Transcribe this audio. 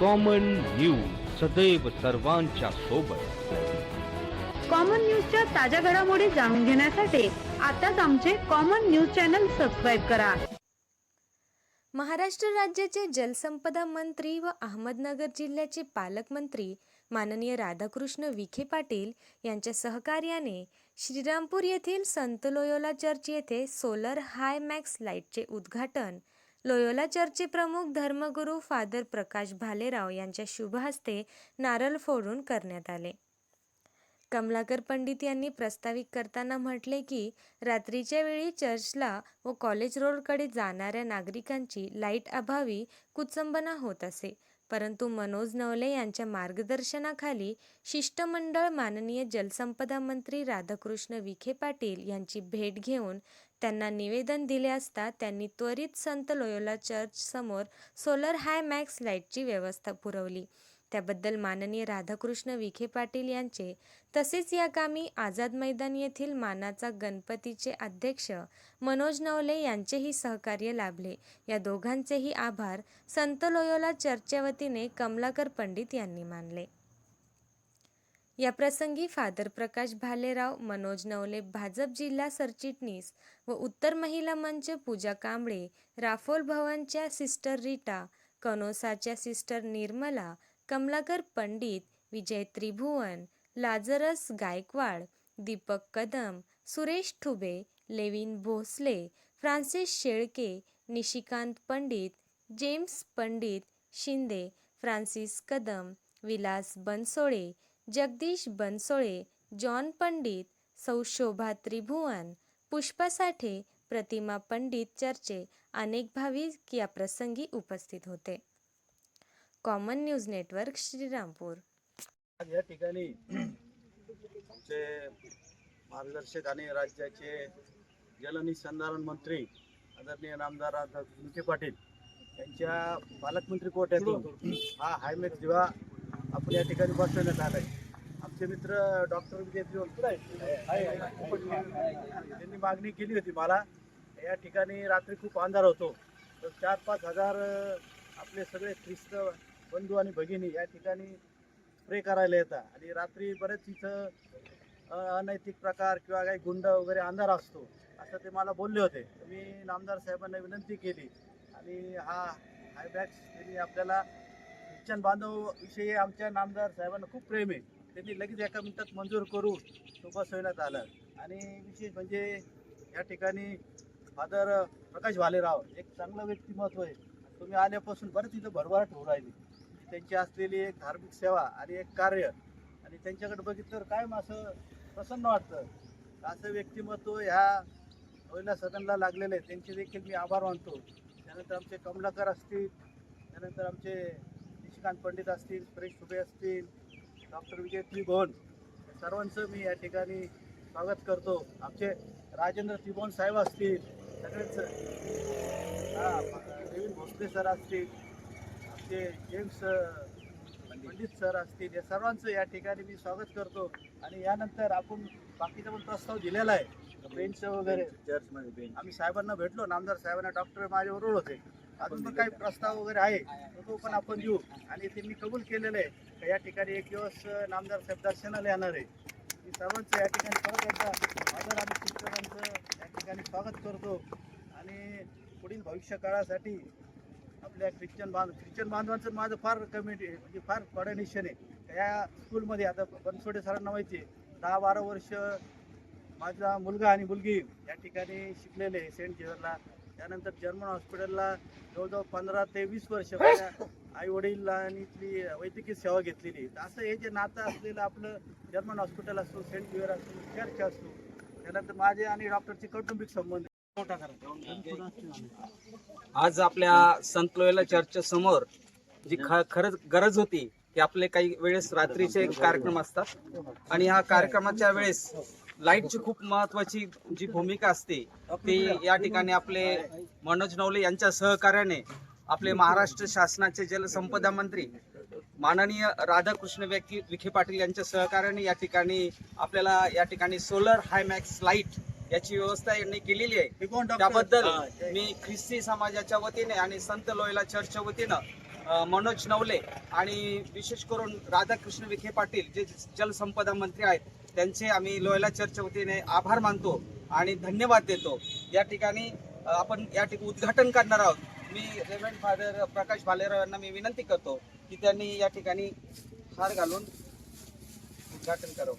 Common news सदैव सर्वांच्या सोबत. कॉमन न्यूजच्या ताज्या घडामोडी जाणून घेण्यासाठी आताच आमचे कॉमन न्यूज चॅनल सबस्क्राईब करा. महाराष्ट्र राज्याचे जलसंपदा मंत्री व अहमदनगर जिल्ह्याचे पालकमंत्री माननीय राधाकृष्ण विखे पाटील यांच्या सहकार्याने श्रीरामपूर येथील संत लोयोला चर्च येथे सोलर हाय मॅक्स लाईटचे उद्घाटन लोयोला चर्चचे प्रमुख धर्मगुरू फादर प्रकाश भालेराव यांच्या शुभहस्ते नारळ फोडून करण्यात आले. कमलाकर पंडित यांनी प्रस्तावित करताना म्हटले की रात्रीच्या वेळी चर्चला व कॉलेज रोडकडे जाणाऱ्या नागरिकांची लाइट अभावी कुचंबना होत असे. परंतु मनोज नवले यांच्या मार्गदर्शनाखाली शिष्टमंडळ माननीय जलसंपदा मंत्री राधाकृष्ण विखे पाटील यांची भेट घेऊन त्यांना निवेदन दिले असता त्यांनी त्वरित संत लोयोला चर्च समोर सोलर हाय मॅक्स लाईटची व्यवस्था पुरवली. त्याबद्दल माननीय राधाकृष्ण विखे पाटील यांचे तसेच या कामी आझाद मैदान येथील मानाचा गणपतीचे अध्यक्ष मनोज नवले यांचेही सहकार्य लाभले. या दोघांचेही आभार संत लोयोला चर्चच्या वतीने कमलाकर पंडित यांनी मानले. या प्रसंगी फादर प्रकाश भालेराव मनोज नवले भाजप जिल्हा सरचिटणीस व उत्तर महिला मंच पूजा कांबळे राफोल भवनच्या sister Rita कनोसाच्या sister Nirmala Kamlakar Pandit Vijay Tribhuvan Lazarus Gaikwad Deepak Kadam Suresh Thube Levin Bhosale Francis Shelke Nishikant Pandit James Pandit Shinde Francis Kadam Vilas Bansode Jagdish Bansode John Pandit सौ शोभा त्रिभुवन पुष्पा साठे प्रतिमा पंडित चर्चे अनेक भाविक या प्रसंगी उपस्थित होते. Common news network Shrirampur. आज या ठिकाणी आमचे मार्गदर्शक आणि राज्याचे जलनिसंधारण मंत्री आदरणीय नामदार विखे पाटील यांच्या पालकमंत्री कोट्यातून हा हायमॅक्स दिवा आपण या ठिकाणी बसवण्यात आला आहे आमचे मित्र डॉक्टर विजय त्रिवण आहे, त्यांनी मागणी केली होती मला. या ठिकाणी रात्री खूप अंधार होतो. तर चार पाच हजार आपले सगळे ख्रिस्त बंधू आणि भगिनी या ठिकाणी स्प्रे करायला येतात. आणि रात्री बरेच इथं अनैतिक प्रकार किंवा काही गुंड वगैरे अंधार असतो. असं ते मला बोलले होते. मी नामदार साहेबांना विनंती केली. आणि हा हायबॅक्स त्यांनी आपल्याला ख्रिश्चन बांधवविषयी आमच्या नामदार साहेबांना खूप प्रेम आहे. त्यांनी लगेच एका मिनिटात मंजूर करून तो बसवण्यात आला आणि विशेष म्हणजे या ठिकाणी फादर प्रकाश भालेराव एक चांगलं व्यक्तिमत्व आहे. तुम्ही आल्यापासून बरं तिथं भरभराट होऊ राहिली. त्यांची असलेली एक धार्मिक सेवा आणि एक कार्य आणि त्यांच्याकडे बघितलं तर कायम असं प्रसन्न वाटतं. असं व्यक्तिमत्व ह्या महिला सदनला लागलेलं आहे. त्यांचे देखील मी आभार मानतो. त्यानंतर आमचे कमलाकर असतील त्यानंतर आमचे निशिकांत पंडित असतील सुरेश सुबे असतील डॉक्टर विजय त्रिभुवन सर्वांचं मी या ठिकाणी स्वागत करतो. आमचे राजेंद्र त्रिभुवन साहेब असतील सगळेच हां देवीन भोसले सर असतील आमचे जेम्स पंडित सर असतील या सर्वांचं या ठिकाणी मी स्वागत करतो. आणि यानंतर आपण बाकीचा पण प्रस्ताव दिलेला आहे बेंच वगैरे. आम्ही साहेबांना भेटलो नामदार साहेबांना डॉक्टर माझ्याबरोबर होते. अजून पण काही प्रस्ताव वगैरे आहे तो पण आपण देऊ. आणि ते मी कबूल केलेलं आहे का या ठिकाणी एक दिवस नामदार साहेब दर्शनाला येणार आहे. मी सर्वांचं या ठिकाणी परत एकदा माझं आणि शिक्षकांचं या ठिकाणी स्वागत करतो. आणि पुढील भविष्य काळासाठी आपल्या ख्रिश्चन बांध ख्रिश्चन बांधवांचं माझं फार कमिटी म्हणजे फार कॉर्डिनेशन आहे. या स्कूलमध्ये आता बनसोडे सरांना माहिती आहे दहा बारा वर्ष माझा मुलगा आणि मुलगी या ठिकाणी शिकलेले आहे सेंट झेवियरला त्यानंतर जर्मन हॉस्पिटलला जवळजवळ पंधरा ते वीस वर्ष आई वडील आणि इथली वैद्यकीय सेवा घेतलेली असं हे जे नातं असलेलं आपलं जर्मन हॉस्पिटल असो सेंट झेवियर असो चर्च असो त्यानंतर माझे आणि डॉक्टरचे कौटुंबिक संबंध मोठा करा आज आपल्या संत लोयला चर्चच्या समोर जी ख खरंच गरज होती की आपले काही वेळेस रात्रीचे कार्यक्रम असतात. आणि ह्या कार्यक्रमाच्या वेळेस लाईटची खूप महत्वाची जी भूमिका असते ती या ठिकाणी आपले मनोज नवले यांच्या सहकार्याने आपले महाराष्ट्र शासनाचे जलसंपदा मंत्री माननीय राधाकृष्ण व्यक्ती विखे पाटील यांच्या सहकार्याने या ठिकाणी आपल्याला या ठिकाणी सोलर हायमॅक्स लाइट याची व्यवस्था यांनी केलेली आहे? त्याबद्दल मी ख्रिस्ती समाजाच्या वतीने आणि संत लोयला चर्चच्या वतीनं मनोज नवले आणि विशेष करून राधाकृष्ण विखे पाटील जे जलसंपदा मंत्री आहेत त्यांचे आम्ही लोयला चर्चच्या वतीने आभार मानतो आणि धन्यवाद देतो. या ठिकाणी आपण या ठिकाणी उद्घाटन करणार आहोत. मी रेव्हरेंड फादर प्रकाश भालेराव यांना मी विनंती करतो की त्यांनी या ठिकाणी हार घालून उद्घाटन करावं.